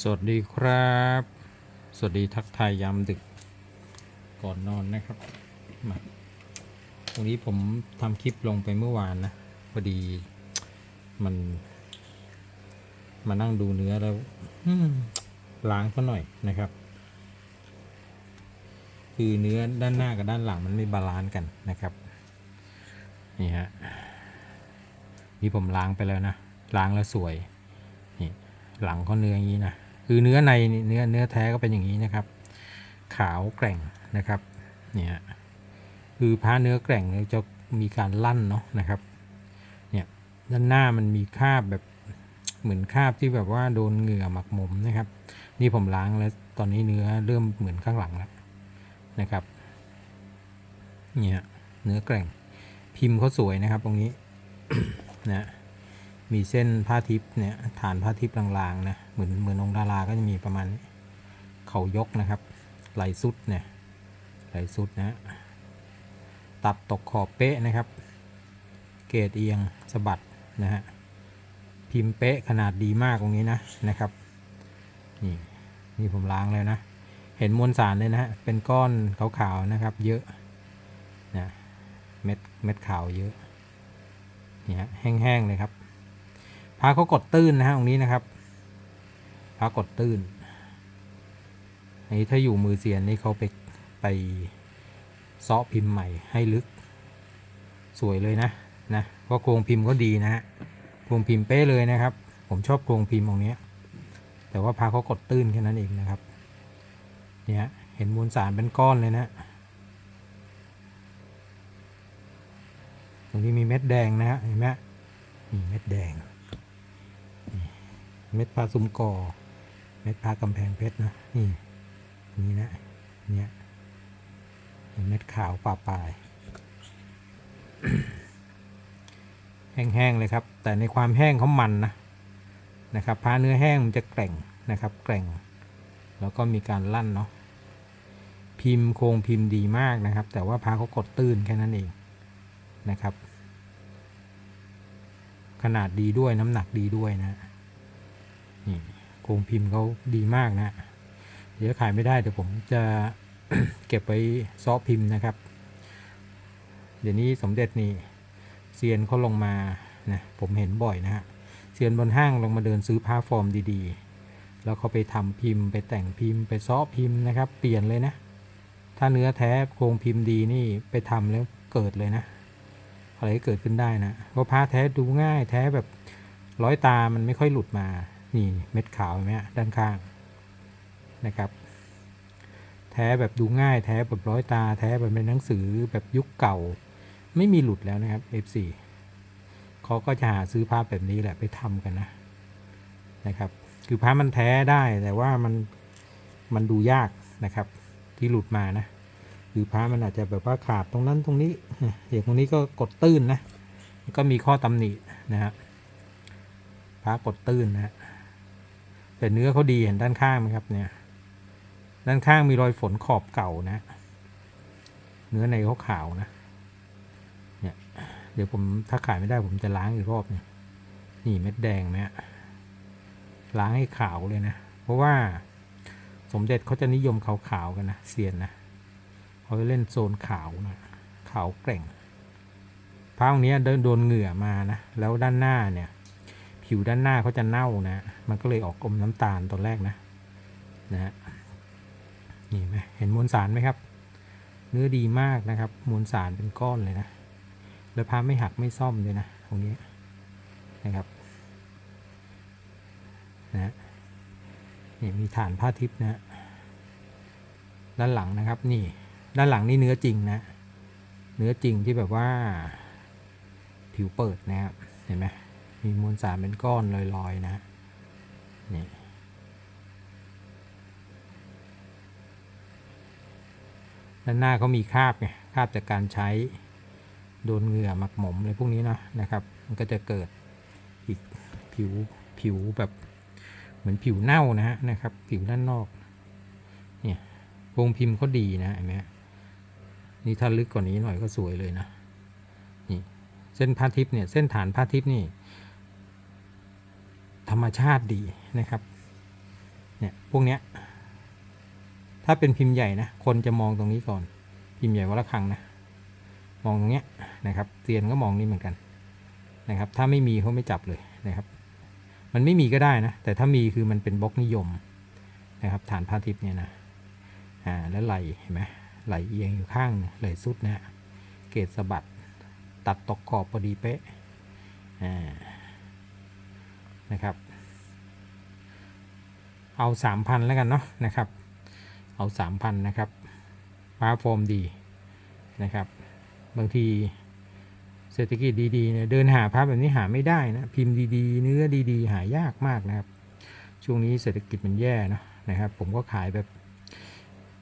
สวัสดีครับ สวัสดีทักทายยามดึกก่อนนอนนะครับมาวันนี้ผมทำคลิปลงไปเมื่อวานนะพอดีมัน มานั่งดูเนื้อแล้วล้างซะหน่อยนะครับ คือเนื้อด้านหน้ากับด้านหลังมันไม่บาลานซ์กันนะครับนี่ฮะนี่ผมล้างไปแล้วนะล้างแล้วสวย นี่ หลังเขาเนื้ออย่างนี้นะ คือเนื้อในเนื้อเนื้อแท้ก็เป็นอย่างนี้นะครับ ขาวแกร่งนะครับเนี่ยคือผ้าเนื้อแกร่งเนี่ยจะมีการลั่นเนาะนะครับเนี่ยด้านหน้ามันมีคราบแบบเหมือนคราบที่แบบว่าโดนเหงื่อหมักหมมนะครับ นี่ผมล้างแล้วตอนนี้เนื้อเริ่มเหมือนข้างหลังแล้วนะครับเนี่ยเนื้อแกร่งพิมพ์เขาสวยนะครับตรงนี้นะ มีเส้นผ้าทิพย์เนี่ยฐานผ้าทิพย์ลางๆนะเหมือนเหมือนองค์ดาราก็จะมีประมาณเขายกนะครับ ไหลสุดเนี่ยไหลสุดนะตัดตกขอบเป๊ะนะครับ เกรดเอียงสะบัดนะฮะพิมพ์เป๊ะขนาดดีมากตรงนี้นะนะครับนี่นี่ผมล้างแล้วนะ เห็นมวลสารเลยนะฮะเป็นก้อนขาวๆนะครับ เยอะนะเม็ดเม็ดขาวเยอะนี่ฮะแห้งๆเลยครับ พาเขากดตื้นนะฮะตรงนี้นะครับพากดตื้นอันนี้ถ้าอยู่มือเสียนนี่เขาไปไปเซาะพิมพ์ใหม่ให้ลึก สวยเลยนะนะเพราะโครงพิมพ์ก็ดีนะฮะโครงพิมพ์เป๊ะเลยนะครับ ผมชอบโครงพิมพ์ตรงเนี้ยแต่ว่าพาเขากดตื้นแค่นั้นเองนะครับเนี่ยเห็นมวลสารเป็นก้อนเลยนะตรงนี้มีเม็ดแดงนะฮะเห็นไหมนี่เม็ดแดง เม็ดพาซุ้มกอเม็ดพากำแพงเพชรนะนี่นี่นะเนี่ยเห็นเม็ดขาวป่าปลาย แห้งๆเลยครับ แต่ในความแห้งเขามันนะนะครับพาเนื้อแห้งมันจะแกร่งนะครับแกร่ง แล้วก็มีการลั่นเนาะพิมพ์โครงพิมพ์ดีมากนะครับ แต่ว่าพาเขากดตื้นแค่นั้นเองนะครับ ขนาดดีด้วยน้ำหนักดีด้วยนะ นี่โครงพิมพ์เขาดีมากนะ เดี๋ยวขายไม่ได้เดี๋ยวผมจะเก็บไปซอพิมพ์นะครับ เดี๋ยวนี้สมเด็จนี่เซียนเขาลงมานะผมเห็นบ่อยนะฮะเซียนบนห้างลงมาเดินซื้อผ้าฟอร์มดีๆ แล้วเขาไปทำพิมพ์ ไปแต่งพิมพ์ ไปซอพิมพ์นะครับ เปลี่ยนเลยนะ ถ้าเนื้อแท้โครงพิมพ์ดีนี่ไปทำแล้วเกิดเลยนะอะไรก็เกิดขึ้นได้นะเพราะผ้าแท้ดูง่ายแท้แบบร้อยตามันไม่ค่อยหลุดมา นี่เม็ดขาวเนไหมด้านข้างนะครับ แท้แบบดูง่ายแท้แบบร้อยตา แท้แบบเป็นหนังสือแบบยุคเก่า ไม่มีหลุดแล้วนะครับ F4 เขาก็จะหาซื้อผ้าแบบนี้แหละไปทำกันนะนะครับ คือผ้ามันแท้ได้แต่ว่ามันมันดูยากนะครับ ที่หลุดมานะคือผ้ามันอาจจะแบบว่าขาดตรงนั้นตรงนี้อย่างตรงนี้ก็กดตื้นนะก็มีข้อตำหนินะฮะผ้ากดตื้นนะ แต่เนื้อเขาดีเห็นด้านข้างไหมครับเนี่ย ด้านข้างมีรอยฝนขอบเก่านะ เนื้อในเขาขาวนะ เนี่ย เดี๋ยวผมถ้าขายไม่ได้ผมจะล้างอีกรอบเนี่ยนี่เม็ดแดงไหมล้างให้ขาวเลยนะ เพราะว่าสมเด็จเขาจะนิยมขาวๆกันนะเซียนนะเขาจะเล่นโซนขาวนะขาวแกร่งผ้าตรงนี้โดนเหงื่อมานะ แล้วด้านหน้าเนี่ย ผิวด้านหน้าเขาจะเน่านะ มันก็เลยออกอมน้ำตาลตอนแรกนะนะฮะนี่ไหมเห็นมวลสารไหมครับ เนื้อดีมากนะครับ มวลสารเป็นก้อนเลยนะ แล้วพาไม่หักไม่ซ่อมเลยนะตรงนี้นะครับนะนี่มีฐานผ้าทิพย์นะด้านหลังนะครับนี่ด้านหลังนี่เนื้อจริงนะ เนื้อจริงที่แบบว่าผิวเปิดนะครับเห็นไหม มีมวลสารเป็นก้อนลอยๆนะนี่ด้านหน้าเขามีคราบไงคราบจากการใช้โดนเหงื่อหมักหมมอะไรพวกนี้นะนะครับ มันก็จะเกิดอีกผิวผิวแบบเหมือนผิวเน่านะฮะนะครับ ผิวด้านนอกเนี่ยโครงพิมพ์เขาดีนะเห็นไหมฮะนี่ถ้าลึกกว่านี้หน่อยก็สวยเลยนะนี่เส้นผ้าทิพย์เนี่ยเส้นฐานผ้าทิพย์นี่ ธรรมชาติดีนะครับเนี่ยพวกเนี้ยถ้าเป็นพิมพ์ใหญ่นะคนจะมองตรงนี้ก่อน พิมพ์ใหญ่วัดระฆังนะมองตรงเนี้ยนะครับเซียนก็มองนี่เหมือนกันนะครับ ถ้าไม่มีเขาไม่จับเลยนะครับ มันไม่มีก็ได้นะ แต่ถ้ามีคือมันเป็นบล็อกนิยมนะครับ ฐานพาทิตย์เนี่ยนะอ่าแล้วไหลเห็นไหมไหลเอียงอยู่ข้างไหลสุดนะฮะเกตสะบัดตัดตกขอบพอดีเป๊ะอ่า นะครับ เอาสามพันแล้วกันเนาะนะครับ เอาสามพันนะครับฟ้าโฟมดีนะครับ บางทีเศรษฐกิจดีๆเนี่ยเดินหาพระแบบนี้หาไม่ได้นะพิมพ์ดีๆ เนื้อดีๆ หายากมากนะครับ ช่วงนี้เศรษฐกิจมันแย่เนอะนะครับ ผมก็ขายแบบ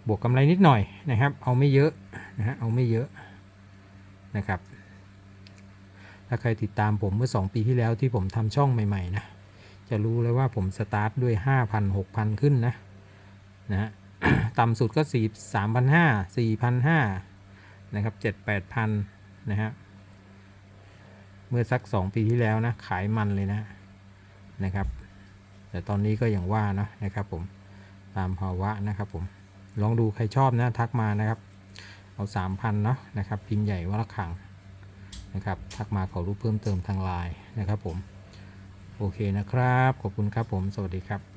บวกกำไรนิดหน่อยนะครับ เอาไม่เยอะนะฮะเอาไม่เยอะนะครับ ถ้าใครติดตามผมเมื่อ 2 ปีที่แล้วที่ผมทำช่องใหม่ ๆ นะ จะรู้เลยว่าผมสตาร์ทด้วย 5,000 6,000 ขึ้นนะนะฮะต่ำสุดก็ 4 3,500 4,500 นะครับ 7 8,000 นะฮะเมื่อสัก 2 ปีที่แล้วนะ ขายมันเลยนะนะครับ แต่ตอนนี้ก็อย่างว่านะนะครับผมตามภาวะนะครับผมลองดูใครชอบนะทักมานะครับ เอา3,000เนาะนะครับพิมพ์ใหญ่วัดระฆังนะครับ ทักมาขอรู้เพิ่มเติมทางไลน์นะครับผม โอเคนะครับ ขอบคุณครับผม สวัสดีครับ